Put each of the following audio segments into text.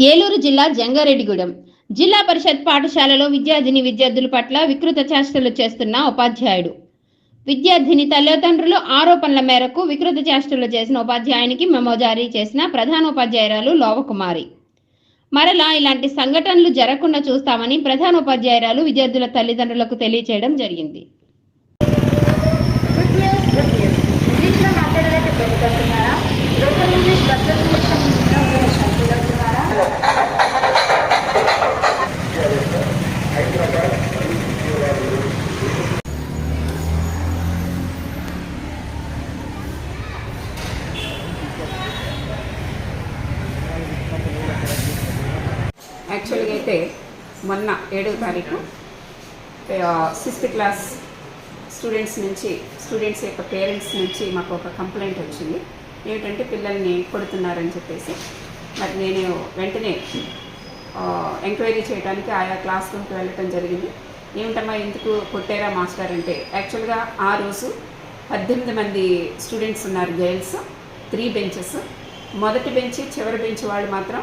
ఏలూరు జిల్లా జంగారెడ్డిగూడెం. జిల్లా పరిషత్ పాఠశాలలో విద్యార్థిని విద్యార్థుల పట్ల వికృత చేష్టలు చేస్తున్న ఉపాధ్యాయుడు. విద్యార్థిని తల్లిదండ్రులు ఆరోపణల మేరకు వికృత చేష్టలు చేసిన ఉపాధ్యాయునికి మెమో జారీ చేసిన ప్రధానోపాధ్యాయురాలు లోవకుమారి. మరలా ఇలాంటి సంఘటనలు జరగకుండా చూస్తామని ప్రధానోపాధ్యాయురాలు విద్యార్థుల తల్లిదండ్రులకు తెలియచేయడం జరిగింది. యాక్చువల్గా అయితే మొన్న ఏడవ తారీఖు సిక్స్త్ క్లాస్ స్టూడెంట్స్ నుంచి స్టూడెంట్స్ యొక్క పేరెంట్స్ నుంచి మాకు ఒక కంప్లైంట్ వచ్చింది. ఏమిటంటే పిల్లల్ని కొడుతున్నారని చెప్పేసి. మరి నేను వెంటనే ఎంక్వైరీ చేయడానికి ఆయా క్లాస్ రూమ్కి వెళ్ళటం జరిగింది. ఏమిటమ్మా ఎందుకు కొట్టారా మాస్టర్ అంటే యాక్చువల్గా ఆ రోజు పద్దెనిమిది మంది స్టూడెంట్స్ ఉన్నారు గర్ల్స్ త్రీ బెంచెస్ మొదటి బెంచ్ చివరి బెంచ్ వాళ్ళు మాత్రం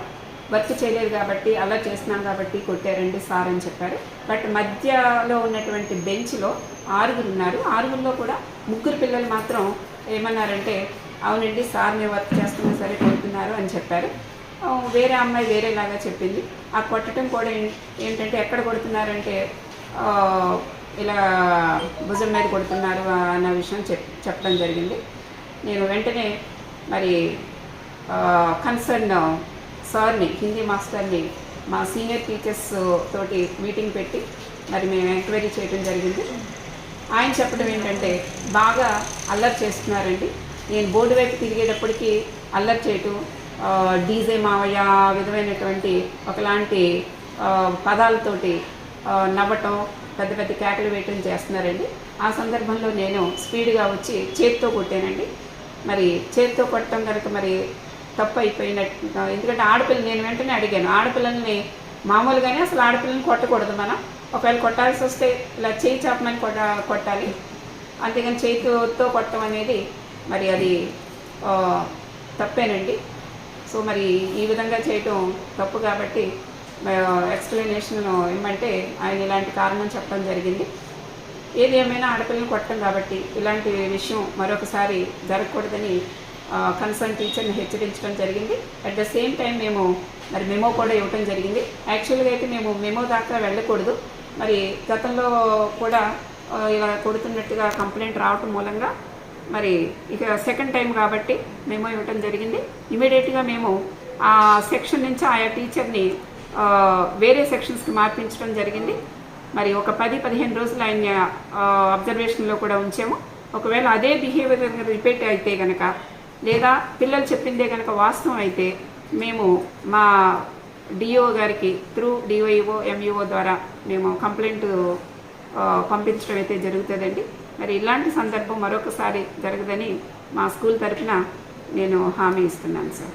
వర్క్ చేయలేదు కాబట్టి అలా చేస్తున్నాం కాబట్టి కొట్టారండి సార్ అని చెప్పారు. బట్ మధ్యలో ఉన్నటువంటి బెంచ్లో ఆరుగురు ఉన్నారు. ఆరుగురిలో కూడా ముగ్గురు పిల్లలు మాత్రం ఏమన్నారంటే అవునండి సార్ మేము వర్క్ చేస్తున్నా సరే కొడుతున్నారు అని చెప్పారు. వేరే అమ్మాయి వేరేలాగా చెప్పింది. ఆ కొట్టడం కూడా ఏం- ఏంటంటే ఎక్కడ కొడుతున్నారంటే ఇలా భుజం మీద కొడుతున్నారు అన్న విషయం చెప్ చెప్పడం జరిగింది. నేను వెంటనే మరి కన్సర్న్ సార్ని హిందీ మాస్టర్ని మా సీనియర్ టీచర్స్ తోటి మీటింగ్ పెట్టి మరి మేము ఎంక్వైరీ చేయడం జరిగింది. ఆయన చెప్పడం ఏంటంటే బాగా అల్లరి చేస్తున్నారండి. నేను బోర్డు వైపు తిరిగేటప్పటికి అల్లరి చేయటం డీజే మావయ్య విధమైనటువంటి ఒకలాంటి పదాలతోటి నవ్వటం పెద్ద పెద్ద కేకలు వేయటం చేస్తున్నారండి. ఆ సందర్భంలో నేను స్పీడ్గా వచ్చి చేతితో కొట్టానండి. మరి చేతితో కొట్టడం కనుక మరి తప్పు అయిపోయినట్టు ఎందుకంటే ఆడపిల్ల నేను వెంటనే అడిగాను ఆడపిల్లల్ని మామూలుగానే అసలు ఆడపిల్లని కొట్టకూడదు మనం ఒకవేళ కొట్టాల్సి వస్తే ఇలా చేయి చాపమని కొట్ట కొట్టాలి. అంతేగాని చేతితో కొట్టడం అనేది మరి అది తప్పేనండి. సో మరి ఈ విధంగా చేయటం తప్పు కాబట్టి ఎక్స్ప్లెనేషన్ ఇమ్మంటే ఆయన ఇలాంటి కారణం చెప్పడం జరిగింది. ఏది ఏమైనా ఆడపిల్లని కొట్టడం కాబట్టి ఇలాంటి విషయం మరొకసారి జరగకూడదని కన్సర్న్ టీచర్ని హెచ్చరించడం జరిగింది. అట్ ద సేమ్ టైం మేము మరి మెమో కూడా ఇవ్వటం జరిగింది. యాక్చువల్గా అయితే మేము మెమో దాకా వెళ్ళకూడదు. మరి గతంలో కూడా ఇలా కొడుతున్నట్టుగా కంప్లైంట్ రావటం మూలంగా మరి ఇక సెకండ్ టైం కాబట్టి మెమో ఇవ్వటం జరిగింది. ఇమీడియట్గా మేము ఆ సెక్షన్ నుంచి ఆయా టీచర్ని వేరే సెక్షన్స్కి మార్పించడం జరిగింది. మరి ఒక పది పదిహేను రోజులు ఆయన అబ్జర్వేషన్లో కూడా ఉంచాము. ఒకవేళ అదే బిహేవియర్ రిపీట్ అయితే కనుక లేదా పిల్లలు చెప్పిందే కనుక వాస్తవం అయితే మేము మా డిఓ గారికి త్రూ డిఓఈఓ ఎంఈఓ ద్వారా మేము కంప్లైంట్ పంపించడం అయితే జరుగుతుందండి. మరి ఇలాంటి సందర్భం మరొకసారి జరగదని మా స్కూల్ తరఫున నేను హామీ ఇస్తున్నాను సార్.